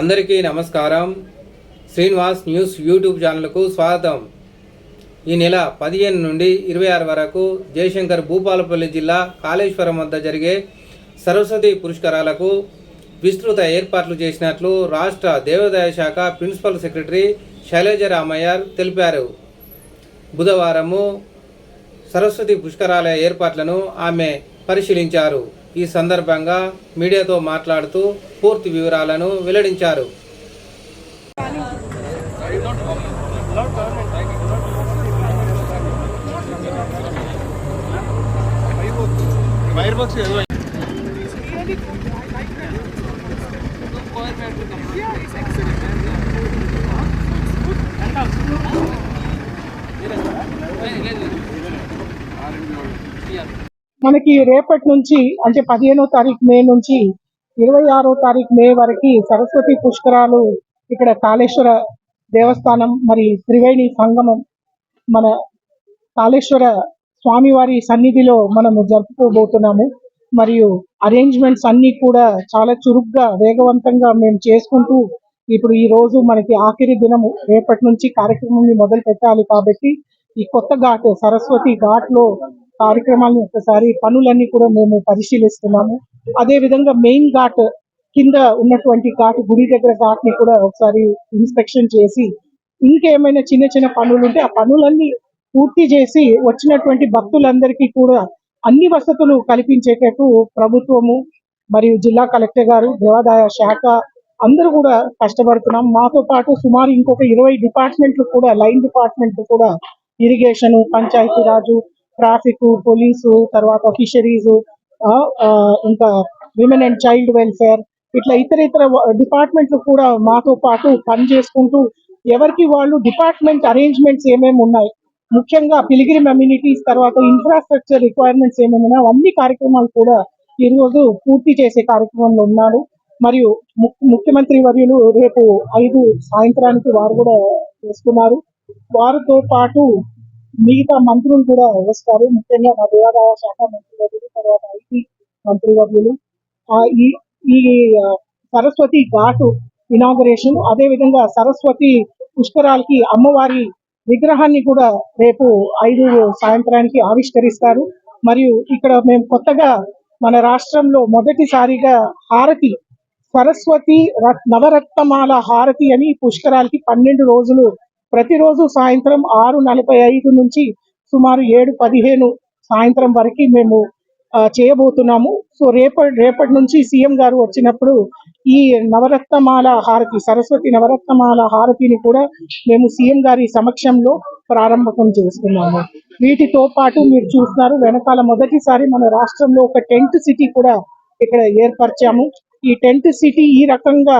అందరికీ నమస్కారం. Srinivas news YouTube ఛానల్కు స్వాగతం. ఈ నెల పదిహేను నుండి ఇరవై ఆరు వరకు జయశంకర్ భూపాలపల్లి జిల్లా కాళేశ్వరం వద్ద జరిగే సరస్వతి పురస్కారాలకు విస్తృత ఏర్పాట్లు చేసినట్లు రాష్ట్ర దేవాదాయ శాఖ ప్రిన్సిపల్ సెక్రటరీ శైలజ రామయ్యర్ తెలిపారు. బుధవారము సరస్వతి పుష్కరాలయ ఏర్పాట్లను ఆమె పరిశీలించారు. ఈ సందర్భంగా మీడియాతో మాట్లాడుతూ పూర్తి వివరాలను వెల్లడించారు. మనకి రేపటి నుంచి అంటే పదిహేనో తారీఖు మే నుంచి ఇరవై ఆరో తారీఖు మే వరకు సరస్వతి పుష్కరాలు ఇక్కడ కాళేశ్వర దేవస్థానం మరి త్రివేణి సంగమం మన కాళేశ్వర స్వామివారి సన్నిధిలో మనము జరుపుకోబోతున్నాము. మరియు అరేంజ్మెంట్స్ అన్ని కూడా చాలా చురుగ్గా వేగవంతంగా మేము చేసుకుంటూ ఇప్పుడు ఈ రోజు మనకి ఆఖరి దినము రేపటి నుంచి కార్యక్రమం మొదలు పెట్టాలి కాబట్టి ఈ కొత్త ఘాట్ సరస్వతి ఘాట్లో కార్యక్రమాలను ఒకసారి పనులన్నీ కూడా మేము పరిశీలిస్తున్నాము. అదే విధంగా మెయిన్ ఘాట్ కింద ఉన్నటువంటి ఘాట్ గుడి దగ్గర ఘాట్ని కూడా ఒకసారి ఇన్స్పెక్షన్ చేసి ఇంకేమైనా చిన్న చిన్న పనులు ఉంటే ఆ పనులన్నీ పూర్తి చేసి వచ్చినటువంటి భక్తులందరికీ కూడా అన్ని వసతులు కల్పించేటట్టు ప్రభుత్వము మరియు జిల్లా కలెక్టర్ గారు దేవాదాయ శాఖ అందరూ కూడా కష్టపడుతున్నాం. మాతో పాటు సుమారు ఇంకొక ఇరవై డిపార్ట్మెంట్లు కూడా లైన్ డిపార్ట్మెంట్ కూడా ఇరిగేషన్ పంచాయతీరాజు ట్రాఫిక్ పోలీసు తర్వాత ఫిషరీస్ ఇంకా విమెన్ అండ్ చైల్డ్ వెల్ఫేర్ ఇట్లా ఇతర ఇతర డిపార్ట్మెంట్లు కూడా మాతో పాటు పని చేసుకుంటూ ఎవరికి వాళ్ళు డిపార్ట్మెంట్ అరేంజ్మెంట్స్ ఏమేమి ఉన్నాయి ముఖ్యంగా పిలిగ్రిమ్ అమ్యూనిటీస్ తర్వాత ఇన్ఫ్రాస్ట్రక్చర్ రిక్వైర్మెంట్స్ ఏమేమి ఉన్నాయో అన్ని కార్యక్రమాలు కూడా ఈ రోజు పూర్తి చేసే కార్యక్రమంలో ఉన్నారు. మరియు ముఖ్యమంత్రి వర్యులు రేపు ఐదు సాయంత్రానికి వారు కూడా చేసుకున్నారు. వారితో పాటు మిగతా మంత్రులు కూడా వస్తారు. ముఖ్యంగా మా దేవాదాయ శాఖ మంత్రివర్యులు తర్వాత ఐటీ మంత్రివర్యులు ఆ, ఈ ఈ సరస్వతి ఘాటు ఇనాగరేషన్ అదే విధంగా సరస్వతి పుష్కరాలకి అమ్మవారి విగ్రహాన్ని కూడా రేపు ఐదు సాయంత్రానికి ఆవిష్కరిస్తారు. మరియు ఇక్కడ మేము కొత్తగా మన రాష్ట్రంలో మొదటిసారిగా హారతి సరస్వతి నవరత్నమాల హారతి అని పుష్కరాలకి పన్నెండు రోజులు ప్రతిరోజు సాయంత్రం ఆరు నలభై ఐదు నుంచి సుమారు ఏడు పదిహేను సాయంత్రం వరకు మేము చేయబోతున్నాము. సో రేపటి రేపటి నుంచి సీఎం గారు వచ్చినప్పుడు ఈ నవరత్నమాల హారతి సరస్వతి నవరత్నమాల హారతిని కూడా మేము సీఎం గారి సమక్షంలో ప్రారంభం చేస్తున్నాము. వీటితో పాటు మీరు చూస్తున్నారు వెనకాల మొదటిసారి మన రాష్ట్రంలో ఒక టెంట్ సిటీ కూడా ఇక్కడ ఏర్పరిచాము. ఈ టెంట్ సిటీ ఈ రకంగా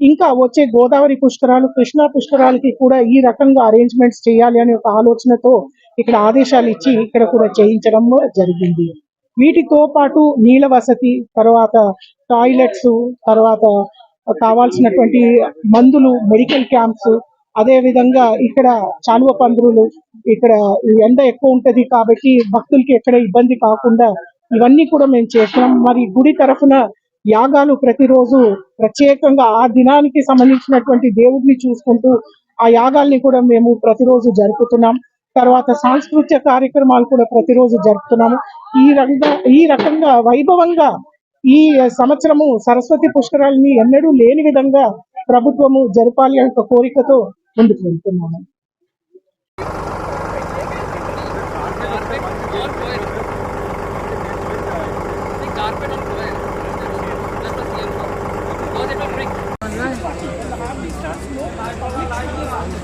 ఇంకా వచ్చే గోదావరి పుష్కరాలు కృష్ణా పుష్కరాలకి కూడా ఈ రకంగా అరేంజ్మెంట్స్ చేయాలి అనే ఒక ఆలోచనతో ఇక్కడ ఆదేశాలు ఇచ్చి ఇక్కడ కూడా చేయించడం జరిగింది. వీటితో పాటు నీళ్ళ వసతి తర్వాత టాయిలెట్స్ తర్వాత కావాల్సినటువంటి మందులు మెడికల్ క్యాంప్స్ అదే విధంగా ఇక్కడ చాలువ పందులు ఇక్కడ ఎండ ఎక్కువ ఉంటది కాబట్టి భక్తులకి ఎక్కడ ఇబ్బంది కాకుండా ఇవన్నీ కూడా మేము చేస్తున్నాం. మరి గుడి తరఫున యాగాలు ప్రతిరోజు ప్రత్యేకంగా ఆ దినానికి సంబంధించినటువంటి దేవుడిని చూసుకుంటూ ఆ యాగాల్ని కూడా మేము ప్రతిరోజు జరుపుతున్నాం. తర్వాత సాంస్కృతిక కార్యక్రమాలు కూడా ప్రతిరోజు జరుపుతున్నాము. ఈ రకంగా ఈ రకంగా వైభవంగా ఈ సంవత్సరము సరస్వతి పుష్కరాలని ఎన్నడూ లేని విధంగా ప్రభుత్వము జరపాలి అనే ఒక కోరికతో ముందుకు వెళ్తున్నాము.